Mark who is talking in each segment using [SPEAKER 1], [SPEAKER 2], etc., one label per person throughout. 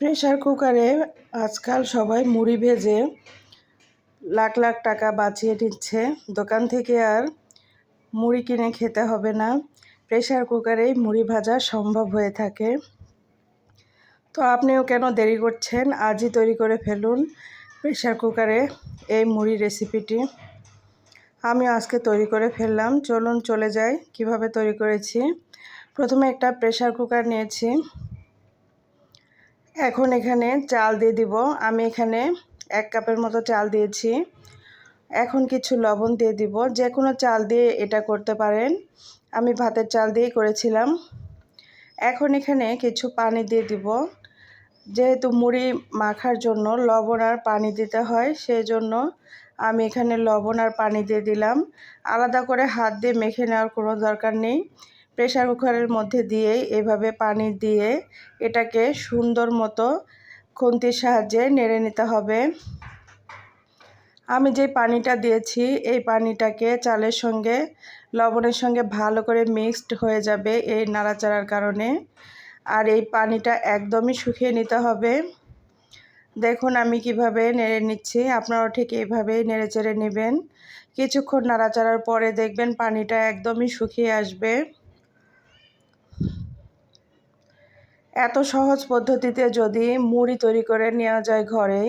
[SPEAKER 1] Pressure কুকারে আজকাল সবাই মুড়ি ভেজে লাখ লাখ টাকা বাঁচিয়ে নিচ্ছে। দোকান থেকে আর মুড়ি কিনে খেতে হবে না। প্রেশার কুকারেই মুড়ি ভাজা সম্ভব হয়ে থাকে। তো আপনিও কেন দেরি করছেন? আজই তৈরি করে ফেলুন প্রেশার কুকারে এই মুড়ি রেসিপিটি। আমি আজকে তৈরি করে ফেললাম। চলুন চলে যাই। কীভাবে তৈরি করেছি? প্রথমে একটা প্রেশার কুকার নিয়েছি। এখন এখানে চাল দিয়ে দিব। আমি এখানে এক কাপের মতো চাল দিয়েছি। এখন কিছু লবণ দিয়ে দিব। যে কোনো চাল দিয়ে এটা করতে পারেন। আমি ভাতের চাল দিয়েই করেছিলাম। এখন এখানে কিছু পানি দিয়ে দিব। যেহেতু মুড়ি মাখার জন্য লবণ আর পানি দিতে হয় সেই জন্য আমি এখানে লবণ আর পানি দিয়ে দিলাম। আলাদা করে হাত দিয়ে মেখে নেওয়ার কোনো দরকার নেই। প্রেশার কুকারের মধ্যে দিয়েই এভাবে পানি দিয়ে এটাকে সুন্দর মতো খুন্তির সাহায্যে নেড়ে নিতে হবে। আমি যে পানিটা দিয়েছি, এই পানিটাকে চালের সঙ্গে, লবণের সঙ্গে ভালো করে মিক্সড হয়ে যাবে এই নাড়াচাড়ার কারণে। আর এই পানিটা একদমই শুকিয়ে নিতে হবে। দেখুন আমি কীভাবে নেড়ে নিচ্ছি, আপনারাও ঠিক এইভাবেই নেড়ে চেড়ে নেবেন। কিছুক্ষণ নাড়াচাড়ার পরে দেখবেন পানিটা একদমই শুকিয়ে আসবে। এত সহজ পদ্ধতিতে যদি মুড়ি তৈরি করে নেওয়া যায় ঘরে,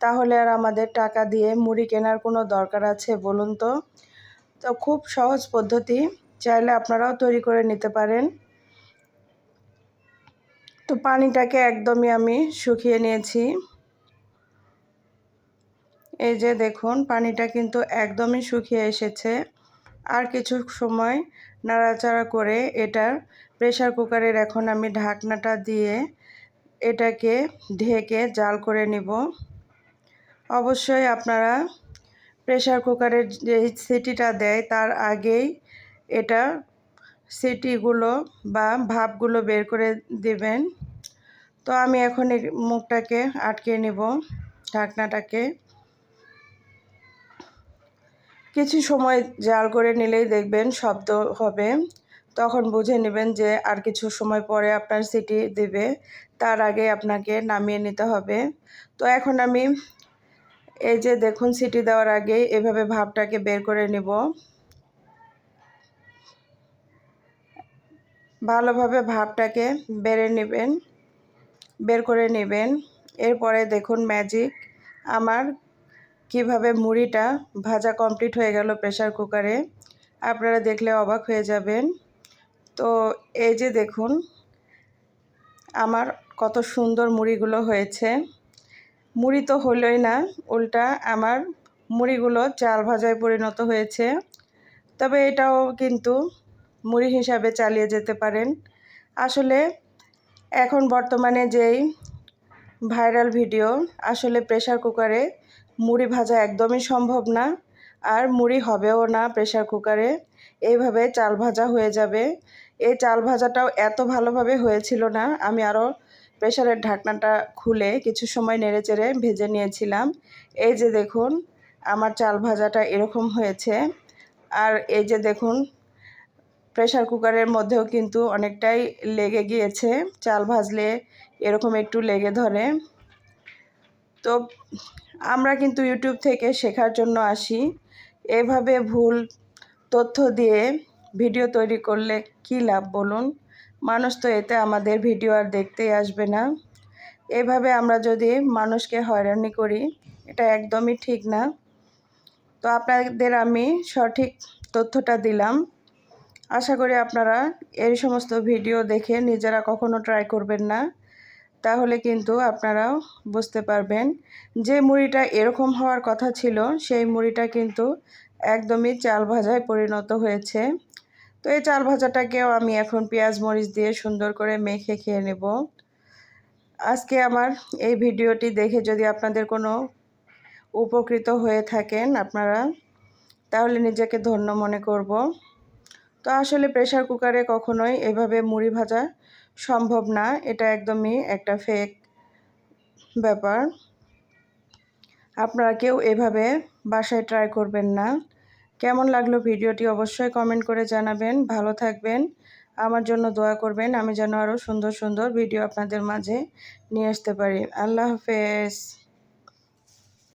[SPEAKER 1] তাহলে আর আমাদের টাকা দিয়ে মুড়ি কেনার কোনো দরকার আছে বলুন তো? তো খুব সহজ পদ্ধতি, চাইলে আপনারাও তৈরি করে নিতে পারেন। তো পানিটাকে একদমই আমি শুকিয়ে নিয়েছি। এই যে দেখুন, পানিটা কিন্তু একদমই শুকিয়ে এসেছে। আর কিছু সময় নাড়াচাড়া করে এটার প্রেশার কুকারের এখন আমি ঢাকনাটা দিয়ে এটাকে ঢেকে জাল করে নিব। অবশ্যই আপনারা প্রেশার কুকারের যে সিটিটা দেয়, তার আগেই এটা সিটিগুলো বা ভাপগুলো বের করে দেবেন। তো আমি এখন মুখটাকে আটকে নেব, ঢাকনাটাকে। কিছু সময় জাল করে নিলেই দেখবেন শব্দ হবে। তখন বুঝে নেবেন যে আর কিছু সময় পরে আপনার সিটি দেবে। তার আগে আপনাকে নামিয়ে নিতে হবে। তো এখন আমি এই যে দেখুন সিটি দেওয়ার আগে এভাবে ভাবটাকে বের করে নেব। ভালোভাবে ভাবটাকে বেড়ে নেবেন, বের করে নেবেন। এরপরে দেখুন ম্যাজিক আমার কীভাবে মুড়িটা ভাজা কমপ্লিট হয়ে গেল প্রেশার কুকারে আপনারা দেখলে অবাক হয়ে যাবেন। তো এই যে দেখুন, আমার কত সুন্দর মুড়িগুলো হয়েছে। মুড়ি তো হলোই না, উল্টা আমার মুড়িগুলো চাল ভাজায় পরিণত হয়েছে। তবে এটাও কিন্তু মুড়ি হিসাবে চালিয়ে যেতে পারেন। আসলে এখন বর্তমানে যেই ভাইরাল ভিডিও আসলে প্রেশার কুকারে মুড়ি ভাজা একদমই সম্ভব না। আর মুড়ি হবেও না প্রেশার কুকারে এইভাবে চাল ভাজা হয়ে যাবে। এই চাল ভাজাটাও এত ভালোভাবে হয়েছিল না, আমি আরও প্রেশারের ঢাকনাটা খুলে কিছু সময় নেড়ে চেড়ে ভেজে নিয়েছিলাম। এই যে দেখুন, আমার চাল ভাজাটা এরকম হয়েছে। আর এই যে দেখুন প্রেশার কুকারের মধ্যেও কিন্তু অনেকটাই লেগে গিয়েছে। চাল ভাজলে এরকম একটু লেগে ধরে। তো আমরা কিন্তু ইউটিউব থেকে শেখার জন্য আসি। এভাবে ভুল তথ্য দিয়ে ভিডিও তৈরি করলে কি লাভ বলুন? মানুষ তো এতে আমাদের ভিডিও আর দেখতেই আসবে না। এভাবে আমরা যদি মানুষকে হয়রানি করি, এটা একদমই ঠিক না। তো আপনাদের আমি সঠিক তথ্যটা দিলাম। আশা করি আপনারা এই সমস্ত ভিডিও দেখে নিজেরা কখনো ট্রাই করবেন না। তাহলে কিন্তু আপনারাও বুঝতে পারবেন যে মুড়িটা এরকম হওয়ার কথা ছিল, সেই মুড়িটা কিন্তু একদমই চাল ভাজায় পরিণত হয়েছে। তো এই চাল ভাজাটাকেও আমি এখন পেঁয়াজ মরিচ দিয়ে সুন্দর করে মেখে খেয়ে নেব। আজকে আমার এই ভিডিওটি দেখে যদি আপনাদের কোনো উপকৃত হয়ে থাকেন আপনারা, তাহলে নিজেকে ধন্য মনে করব। তো আসলে প্রেশার কুকারে কখনোই এভাবে মুড়ি ভাজা সম্ভব না, এটা একদমই একটা ফেক ব্যাপার। আপনারা কেউ এভাবে বাসায় ট্রাই করবেন না। কেমন লাগল ভিডিওটি অবশ্যই কমেন্ট করে জানাবেন। ভালো থাকবেন। আমার জন্য দোয়া করবেন আমি যেন আরও সুন্দর সুন্দর ভিডিও আপনাদের মাঝে নিয়ে আসতে পারি। আল্লাহ হাফেজ।